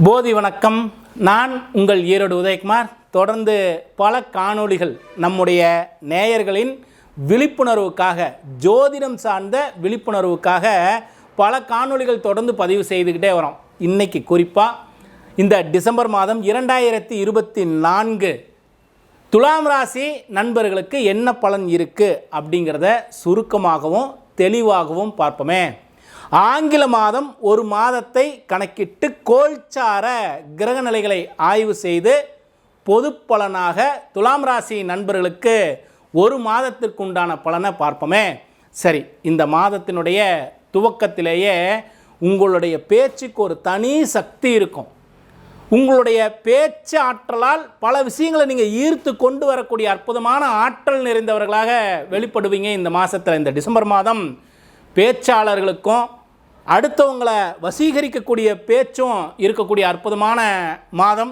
போதி வணக்கம். நான் உங்கள் ஈரோடு உதயகுமார். தொடர்ந்து பல காணொளிகள் நம்முடைய நேயர்களின் விழிப்புணர்வுக்காக ஜோதிடம் சார்ந்த விழிப்புணர்வுக்காக பல காணொளிகள் தொடர்ந்து பதிவு செய்துக்கிட்டே வரோம். இன்னைக்கு குறிப்பாக இந்த டிசம்பர் மாதம் இரண்டாயிரத்தி இருபத்தி நான்கு துலாம் ராசி நண்பர்களுக்கு என்ன பலன் இருக்குது அப்படிங்கிறத சுருக்கமாகவும் தெளிவாகவும் பார்ப்போமே. ஆங்கில மாதம் ஒரு மாதத்தை கணக்கிட்டு கோல்சார கிரக நிலைகளை ஆய்வு செய்து பொது பலனாக துலாம் ராசி நண்பர்களுக்கு ஒரு மாதத்திற்குண்டான பலனை பார்ப்போமே. சரி இந்த மாதத்தினுடைய துவக்கத்திலேயே உங்களுடைய பேச்சுக்கு ஒரு தனி சக்தி இருக்கும். உங்களுடைய பேச்சு ஆற்றலால் பல விஷயங்களை நீங்கள் ஈர்த்து கொண்டு வரக்கூடிய அற்புதமான ஆற்றல் நிறைந்தவர்களாக வெளிப்படுவீங்க இந்த மாதத்தில் இந்த டிசம்பர் மாதம் பேச்சாளர்களுக்கும் அடுத்தவங்களை வசீகரிக்கக்கூடிய பேச்சும் இருக்கக்கூடிய அற்புதமான மாதம்.